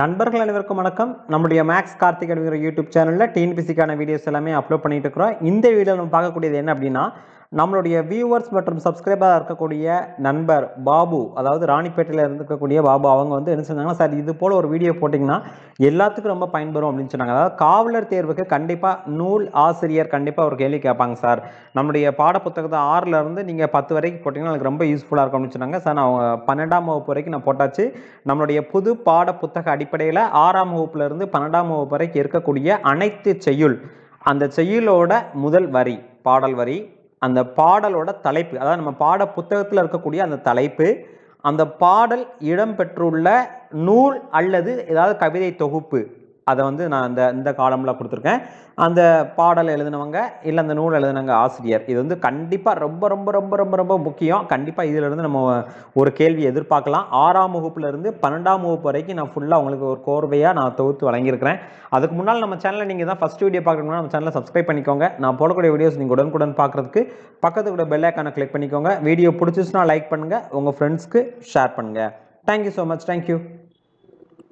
நண்பர்கள் அனைவருக்கும் வணக்கம். நம்முடைய மேக்ஸ் கார்த்திக் அப்படிங்கிற யூடியூப் சேனலில் டிஎன்பிசிக்கான வீடியோஸ் எல்லாமே அப்லோட் பண்ணிட்டு இருக்கிறோம். இந்த வீடியோவில் நம்ம பார்க்கக்கூடியது என்ன அப்படின்னா நம்மளுடைய வியூவர்ஸ் மற்றும் சப்ஸ்கிரைபராக இருக்கக்கூடிய நண்பர் பாபு அதாவது ராணிப்பேட்டையில் இருக்கக்கூடிய பாபு அவங்க வந்து என்ன செஞ்சாங்கன்னா சார் இது போல் ஒரு வீடியோ போட்டிங்கன்னா எல்லாத்துக்கும் ரொம்ப பயன்பெறும் அப்படின்னு சொன்னாங்க. அதாவது காவலர் தேர்வுக்கு கண்டிப்பாக நூல் ஆசிரியர் கண்டிப்பாக ஒரு கேள்வி கேட்பாங்க சார் நம்முடைய பாடப்புத்தகத்தை புத்தகத்தை இருந்து நீங்கள் பத்து வரைக்கும் போட்டிங்கன்னா எனக்கு ரொம்ப யூஸ்ஃபுல்லாக இருக்கும் அப்படின்னு சொன்னாங்க. சார் நான் அவங்க பன்னெண்டாம் வகுப்பு வரைக்கும் நான் போட்டாச்சு. நம்மளுடைய புது பாட புத்தக அடிப்படையில் ஆறாம் வகுப்புலேருந்து பன்னெண்டாம் வகுப்பு வரைக்கும் இருக்கக்கூடிய அனைத்து செய்யுள் அந்த செய்யுளோட முதல் வரி பாடல் வரி அந்த பாடலோட தலைப்பு அதாவது நம்ம பாட புத்தகத்தில் இருக்கக்கூடிய அந்த தலைப்பு அந்த பாடல் இடம்பெற்றுள்ள நூல் அல்லது ஏதாவது கவிதை தொகுப்பு. அதை வந்து நான் அந்த இந்த காலமில் கொடுத்துருக்கேன். அந்த பாடல் எழுதினவங்க இல்லை அந்த நூல் எழுதினவங்க ஆசிரியர். இது வந்து கண்டிப்பாக ரொம்ப ரொம்ப ரொம்ப ரொம்ப ரொம்ப முக்கியம். கண்டிப்பாக இதிலிருந்து நம்ம ஒரு கேள்வி எதிர்பார்க்கலாம். ஆறாம் வகுப்புலேருந்து பன்னெண்டாம் வகுப்பு வரைக்கும் நான் ஃபுல்லாக உங்களுக்கு ஒரு கோர்வையாக நான் தொகுத்து வழங்கியிருக்கிறேன். அதுக்கு முன்னால் நம்ம சேனலில் நீங்கள் தான் ஃபஸ்ட் வீடியோ பார்க்கணும்னா நம்ம சேனலை சப்ஸ்கிரைப் பண்ணிக்கோங்க. நான் போடக்கூடிய வீடியோஸ் நீங்கள் உடனுக்குடன் பார்க்குறதுக்கு பக்கத்து கூட பெல் ஐக்கானை கிளிக் பண்ணிக்கோங்க. வீடியோ பிடிச்சிச்சுன்னா லைக் பண்ணுங்கள் உங்கள் ஃப்ரெண்ட்ஸ்க்கு ஷேர் பண்ணுங்கள் தேங்க்யூ ஸோ மச் தேங்க்யூ